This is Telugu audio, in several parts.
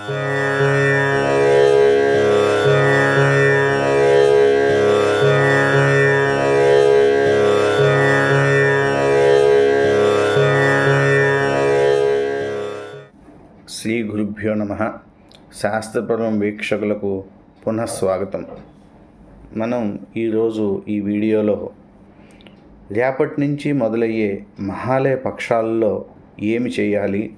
శ్రీ గురుభ్యో నమ. శాస్త్రపరం వీక్షకులకు పునఃస్వాగతం మనం ఈరోజు ఈ వీడియోలో రేపటి నుంచి మొదలయ్యే మహాలయ పక్షాల్లో ఏమి చేయాలి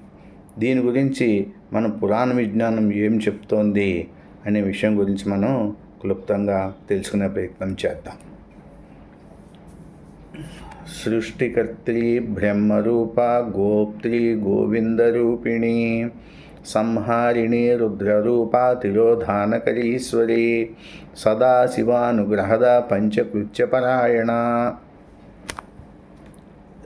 దీని గురించి మన పురాణ విజ్ఞానం ఏం చెప్తోంది అనే విషయం గురించి మనం క్లుప్తంగా తెలుసుకునే ప్రయత్నం చేద్దాం. సృష్టికర్త్రి బ్రహ్మరూప గోప్త్రి గోవిందరూపిణి సంహారిణి రుద్రరూప తిరోధానకరీశ్వరి సదాశివానుగ్రహద పంచకృత్యపరాయణ.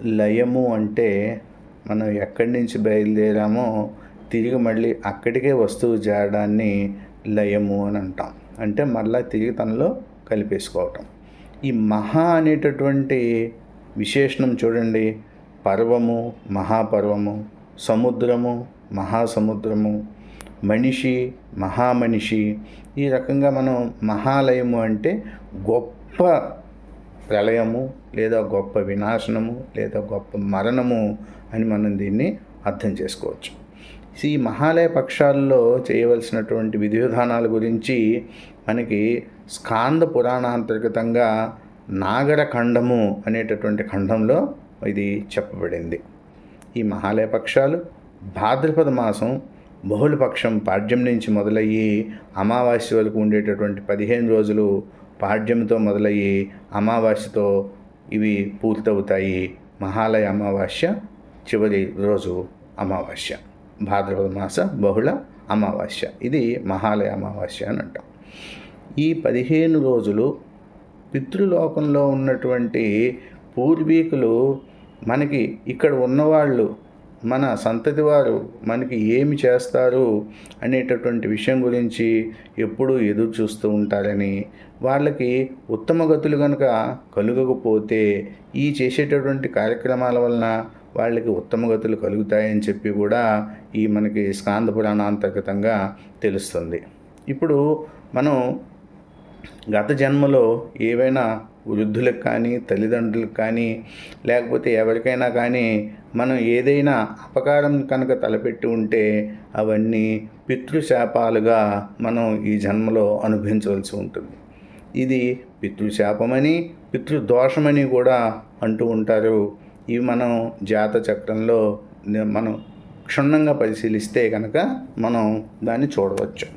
లయము అంటే మనం ఎక్కడి నుంచి బయలుదేరామో తిరిగి మళ్ళీ అక్కడికే వస్తువు చేరడాన్ని లయము అని అంటాం. అంటే మళ్ళీ తిరిగి తనలో కలిపేసుకోవటం. ఈ మహా అనేటటువంటి విశేషణం చూడండి. పర్వము మహాపర్వము సముద్రము మహాసముద్రము మనిషి మహామనిషి. ఈ రకంగా మనం మహాలయము అంటే గొప్ప ప్రళయము లేదా గొప్ప వినాశనము లేదా గొప్ప మరణము అని మనం దీన్ని అర్థం చేసుకోవచ్చు. ఈ మహాలయ పక్షాల్లో చేయవలసినటువంటి విధి విధానాల గురించి మనకి స్కాంద పురాణాంతర్గతంగా నాగర ఖండము అనేటటువంటి ఖండంలో ఇది చెప్పబడింది. ఈ మహాలయ పక్షాలు భాద్రపద మాసం బహుళపక్షం పాడ్యం నుంచి మొదలయ్యి అమావాస్య వరకు ఉండేటటువంటి పదిహేను రోజులు పాడ్యంతో మొదలయ్యి అమావాస్యతో ఇవి పూర్తవుతాయి. మహాలయ అమావాస్య చివరి రోజు అమావాస్య. భాద్రపద మాస బహుళ అమావాస్య. ఇది మహాలయ అమావాస్య అని అంటాం. ఈ పదిహేను రోజులు పితృలోకంలో ఉన్నటువంటి పూర్వీకులు మనకి ఇక్కడ ఉన్నవాళ్ళు మన సంతతి వారు మనకి ఏమి చేస్తారు అనేటటువంటి విషయం గురించి ఎప్పుడూ ఎదురు చూస్తూ ఉంటారని వాళ్ళకి ఉత్తమ గతులు కనుక కలుగకపోతే ఈ చేసేటటువంటి కార్యక్రమాల వలన వాళ్ళకి ఉత్తమ గతులు కలుగుతాయని చెప్పి కూడా ఈ మనకి స్కాంద పురాణాంతర్గతంగా తెలుస్తుంది. ఇప్పుడు మనం గత జన్మలో ఏవైనా వృద్ధులకు కానీ తల్లిదండ్రులకు కానీ లేకపోతే ఎవరికైనా కానీ మనం ఏదైనా అపకారం కనుక తలపెట్టి ఉంటే అవన్నీ పితృశాపాలుగా మనం ఈ జన్మలో అనుభవించవలసి ఉంటుంది. ఇది పితృశాపమని పితృదోషమని కూడా అంటూ ఉంటారు ఇవి మనం జాత చక్రంలో మనం క్షుణ్ణంగా పరిశీలిస్తే కనుక మనం దాన్ని చూడవచ్చు.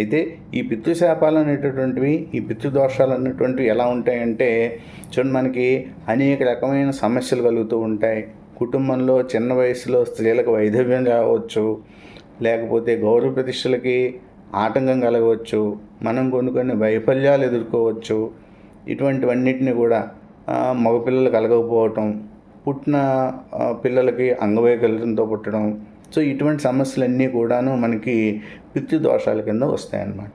అయితే ఈ పితృశాపాలు అనేటటువంటివి ఈ పితృదోషాలు అనేటువంటివి ఎలా ఉంటాయంటే చూడండి మనకి అనేక రకమైన సమస్యలు కలుగుతూ ఉంటాయి. కుటుంబంలో చిన్న వయసులో స్త్రీలకు వైధవ్యం కావచ్చు లేకపోతే గౌరవ ప్రతిష్టలకి ఆటంకం కలగవచ్చు మనం కొన్ని కొన్ని వైఫల్యాలు ఎదుర్కోవచ్చు. ఇటువంటివన్నిటిని కూడా మగపిల్లలు కలగకపోవటం పుట్టిన పిల్లలకి అంగవైకల్యంతో పుట్టడం. సో ఇటువంటి సమస్యలన్నీ కూడాను మనకి పితృదోషాల కింద వస్తాయన్నమాట.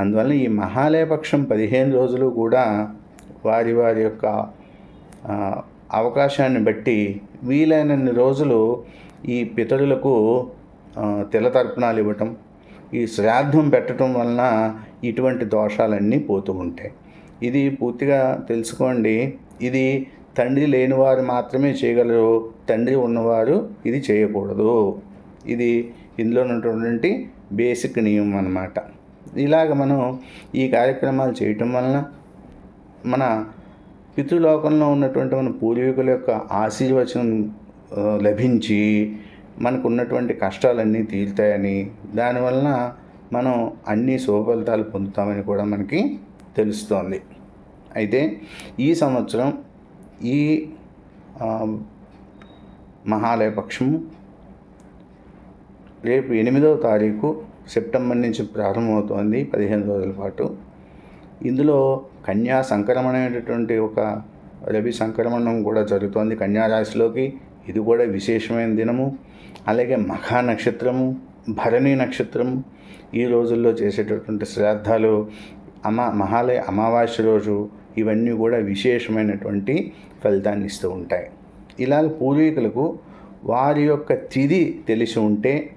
అందువల్ల ఈ మహాలయపక్షం పదిహేను రోజులు కూడా వారి వారి యొక్క అవకాశాన్ని బట్టి వీలైనన్ని రోజులు ఈ పితరులకు తిలతర్పణాలు ఇవ్వటం ఈ శ్రాద్ధం పెట్టడం వలన ఇటువంటి దోషాలన్నీ పోతూ ఉంటాయి. ఇది పూర్తిగా తెలుసుకోండి. ఇది తండ్రి లేనివారు మాత్రమే చేయగలరు తండ్రి ఉన్నవారు ఇది చేయకూడదు. ఇది ఇందులో ఉన్నటువంటి బేసిక్ నియమం అన్నమాట. ఇలాగ మనం ఈ కార్యక్రమాలు చేయటం వలన మన పితృలోకంలో ఉన్నటువంటి మన పూర్వీకుల యొక్క ఆశీర్వచనం లభించి మనకు ఉన్నటువంటి కష్టాలన్నీ తీరుతాయని దానివలన మనం అన్ని శుభఫలితాలు పొందుతామని కూడా మనకి తెలుస్తోంది. అయితే ఈ సంవత్సరం ఈ మహాలయపక్షము రేపు ఎనిమిదవ తారీఖు సెప్టెంబర్ నుంచి ప్రారంభమవుతోంది పదిహేను రోజుల పాటు. ఇందులో కన్యా సంక్రమణ అనేటటువంటి ఒక రవి సంక్రమణం కూడా జరుగుతోంది కన్యారాశిలోకి. ఇది కూడా విశేషమైన దినము. అలాగే మఖా నక్షత్రము భరణి నక్షత్రం ఈ రోజుల్లో చేసేటటువంటి శ్రాద్ధాలు అమా మహాలయ అమావాస్య రోజు ఇవన్నీ కూడా విశేషమైనటువంటి ఫలితాన్ని ఇస్తూ ఉంటాయి. ఇలాగ పూర్వీకులకు వారి యొక్క తిది తెలిసి ఉంటే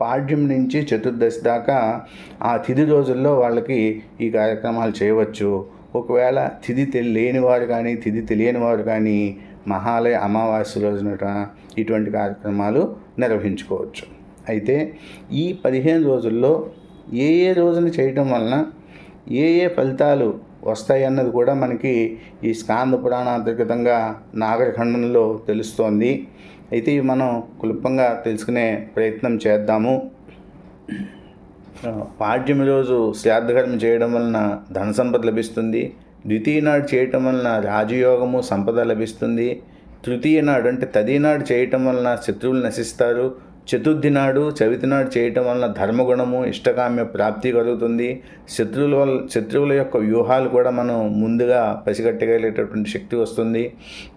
పాడ్యం నుంచి చతుర్దశి దాకా ఆ తిథి రోజుల్లో వాళ్ళకి ఈ కార్యక్రమాలు చేయవచ్చు. ఒకవేళ తిది తెలియని వారు కానీ తిథి తెలియని వారు కానీ మహాలయ అమావాస్య రోజున ఇటువంటి కార్యక్రమాలు నిర్వహించుకోవచ్చు. అయితే ఈ పదిహేను రోజుల్లో ఏ ఏ రోజున చేయటం వలన ఏ ఏ ఫలితాలు వస్తాయి అన్నది కూడా మనకి ఈ స్కాంద పురాణాంతర్గతంగా నాగరఖండంలో తెలుస్తోంది. అయితే ఇవి మనం క్లుప్తంగా తెలుసుకునే ప్రయత్నం చేద్దాము. పాడ్యమి రోజు శ్రాద్ధకర్మ చేయడం వలన ధన సంపద లభిస్తుంది. ద్వితీయ నాడు చేయటం వలన రాజయోగము సంపద లభిస్తుంది. తృతీయ నాడు అంటే తదినాడు చేయటం వలన శత్రువులు నశిస్తారు. చతుర్థి నాడు చవితి నాడు చేయటం వలన ధర్మగుణము ఇష్టకామ్య ప్రాప్తి కలుగుతుంది. శత్రువుల వల్ల శత్రువుల యొక్క వ్యూహాలు కూడా మనం ముందుగా పసిగట్టగలిగేటటువంటి శక్తి వస్తుంది.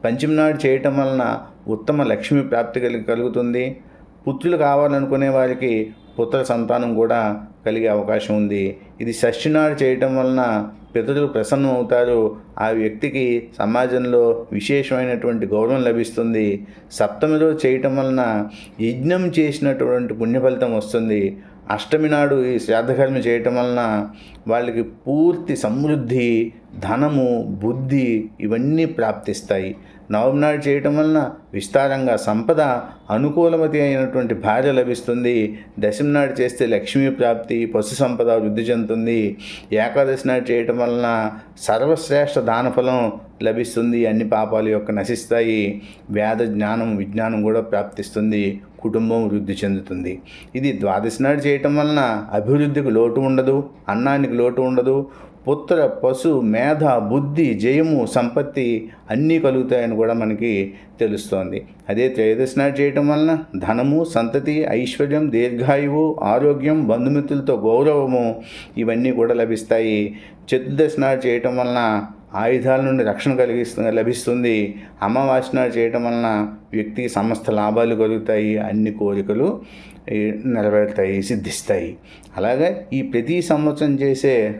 పంచమి నాడు చేయటం వలన ఉత్తమ లక్ష్మి ప్రాప్తి కలిగి కలుగుతుంది. పుత్రులు కావాలనుకునే వారికి పుత్ర సంతానం కూడా కలిగే అవకాశం ఉంది. ఇది షష్ఠి నాడు చేయటం వలన పితరులు ప్రసన్నం అవుతారు ఆ వ్యక్తికి సమాజంలో విశేషమైనటువంటి గౌరవం లభిస్తుంది. సప్తమిలో చేయటం వలన యజ్ఞం చేసినటువంటి పుణ్యఫలితం వస్తుంది. అష్టమి నాడు ఈ శ్రాద్ధకర్మ చేయటం వలన వాళ్ళకి పూర్తి సమృద్ధి ధనము బుద్ధి ఇవన్నీ ప్రాప్తిస్తాయి. నవమి నాడు చేయటం వలన విస్తారంగా సంపద అనుకూలమతి అయినటువంటి భార్య లభిస్తుంది. దశమి నాడు చేస్తే లక్ష్మీ ప్రాప్తి పశు సంపద వృద్ధి చెందుతుంది. ఏకాదశి నాడు చేయటం వలన సర్వశ్రేష్ఠ దానఫలం లభిస్తుంది. అన్ని పాపాలు యొక్క నశిస్తాయి. వేద జ్ఞానం విజ్ఞానం కూడా ప్రాప్తిస్తుంది. కుటుంబం వృద్ధి చెందుతుంది. ఇది ద్వాదశి నాడు చేయటం వలన అభివృద్ధికి లోటు ఉండదు. అన్నానికి లోటు ఉండదు. పుత్ర పశు మేధ బుద్ధి జయము సంపత్తి అన్నీ కలుగుతాయని కూడా మనకి తెలుస్తోంది. అదే త్రయోదశి నాడు చేయటం వలన ధనము సంతతి ఐశ్వర్యం దీర్ఘాయువు ఆరోగ్యం బంధుమిత్రులతో గౌరవము ఇవన్నీ కూడా లభిస్తాయి. చతుర్దశి నాడు చేయటం వలన ఆయుధాల నుండి రక్షణ కలిగిస్తుంది లభిస్తుంది. అమావాసన చేయటం వలన వ్యక్తికి సమస్త లాభాలు కలుగుతాయి. అన్ని కోరికలు నెరవేరుతాయి సిద్ధిస్తాయి. అలాగే ఈ ప్రతి సంవత్సరం చేసే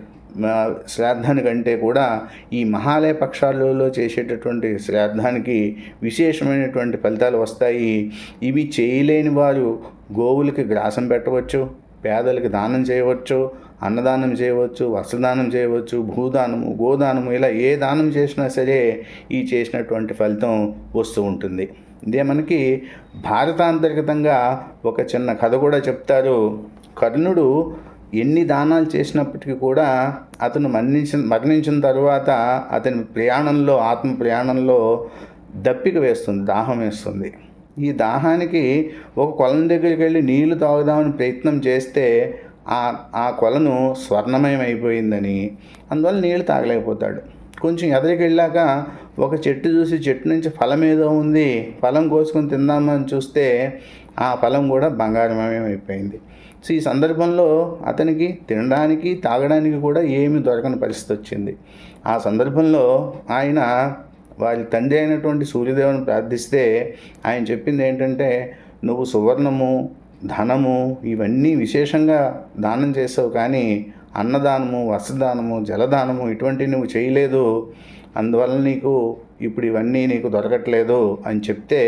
శ్రాద్ధానికంటే కూడా ఈ మహాలయ పక్షాలలో చేసేటటువంటి శ్రాద్ధానికి విశేషమైనటువంటి ఫలితాలు వస్తాయి. ఇవి చేయలేని వారు గోవులకి గ్రాసం పెట్టవచ్చు పేదలకి దానం చేయవచ్చు అన్నదానం చేయవచ్చు వస్త్రదానం చేయవచ్చు భూదానము గోదానము ఇలా ఏ దానం చేసినా సరే ఈ చేసినటువంటి ఫలితం వస్తూ ఉంటుంది. ఇదే మనకి భారతాంతర్గతంగా ఒక చిన్న కథ కూడా చెప్తారు. కర్ణుడు ఎన్ని దానాలు చేసినప్పటికీ కూడా అతను మరణించిన మరణించిన తర్వాత అతని ప్రయాణంలో ఆత్మ ప్రయాణంలో దప్పిక వేస్తుంది దాహం వేస్తుంది. ఈ దాహానికి ఒక కొలం దగ్గరికి వెళ్ళి నీళ్ళు తాగుదామని ప్రయత్నం చేస్తే ఆ ఆ కొలను స్వర్ణమయం అయిపోయిందని అందువల్ల నీళ్ళు తాగలేకపోతాడు. కొంచెం ఎదరికి వెళ్ళాక ఒక చెట్టు చూసి చెట్టు నుంచి ఫలం ఏదో ఉంది ఫలం కోసుకొని తిందామని చూస్తే ఆ ఫలం కూడా బంగారమయం అయిపోయింది సో ఈ సందర్భంలో అతనికి తినడానికి తాగడానికి కూడా ఏమీ దొరకని పరిస్థితి వచ్చింది. ఆ సందర్భంలో ఆయన వారి తండ్రి అయినటువంటి సూర్యదేవుని ప్రార్థిస్తే ఆయన చెప్పింది ఏంటంటే నువ్వు సువర్ణము ధనము ఇవన్నీ విశేషంగా దానం చేసావు కానీ అన్నదానము వస్త్రదానము జలదానము ఇటువంటివి నువ్వు చేయలేదు. అందువల్ల నీకు ఇప్పుడు ఇవన్నీ నీకు దొరకట్లేదు అని చెప్తే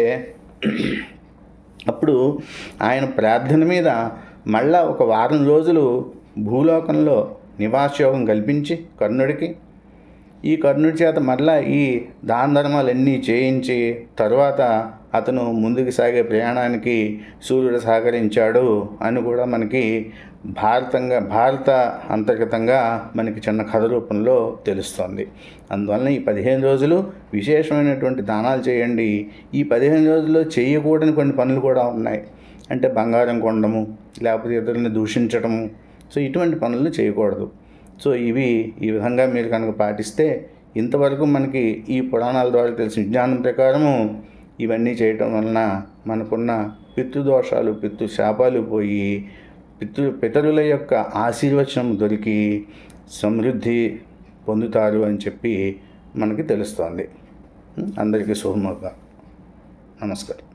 అప్పుడు ఆయన ప్రార్థన మీద మళ్ళా ఒక వారం రోజులు భూలోకంలో నివాసయోగం కల్పించి కర్ణుడికి. ఈ కర్ణుడి చేత మళ్ళా ఈ దాన ధర్మాలన్నీ చేయించి తరువాత అతను ముందుకు సాగే ప్రయాణానికి సూర్యుడు సహకరించాడు అని కూడా మనకి భారతంగా భారత అంతర్గతంగా మనకి చిన్న కథ రూపంలో తెలుస్తోంది. అందువలన ఈ పదిహేను రోజులు విశేషమైనటువంటి దానాలు చేయండి. ఈ పదిహేను రోజుల్లో చేయకూడని కొన్ని పనులు కూడా ఉన్నాయి. అంటే బంగారం కొనడము లేకపోతే ఇతరులని దూషించడము. సో ఇటువంటి పనులు చేయకూడదు. సో ఇవి ఈ విధంగా మీరు కనుక పాటిస్తే ఇంతవరకు మనకి ఈ పురాణాల ద్వారా తెలిసిన జ్ఞానం ప్రకారము ఇవన్నీ చేయటం వలన మనకున్న పితృదోషాలు పితృ శాపాలు పోయి పితృ పితరుల యొక్క ఆశీర్వచనం దొరికి సమృద్ధి పొందుతారు అని చెప్పి మనకి తెలుస్తోంది. అందరికీ శుభముగా నమస్కారం.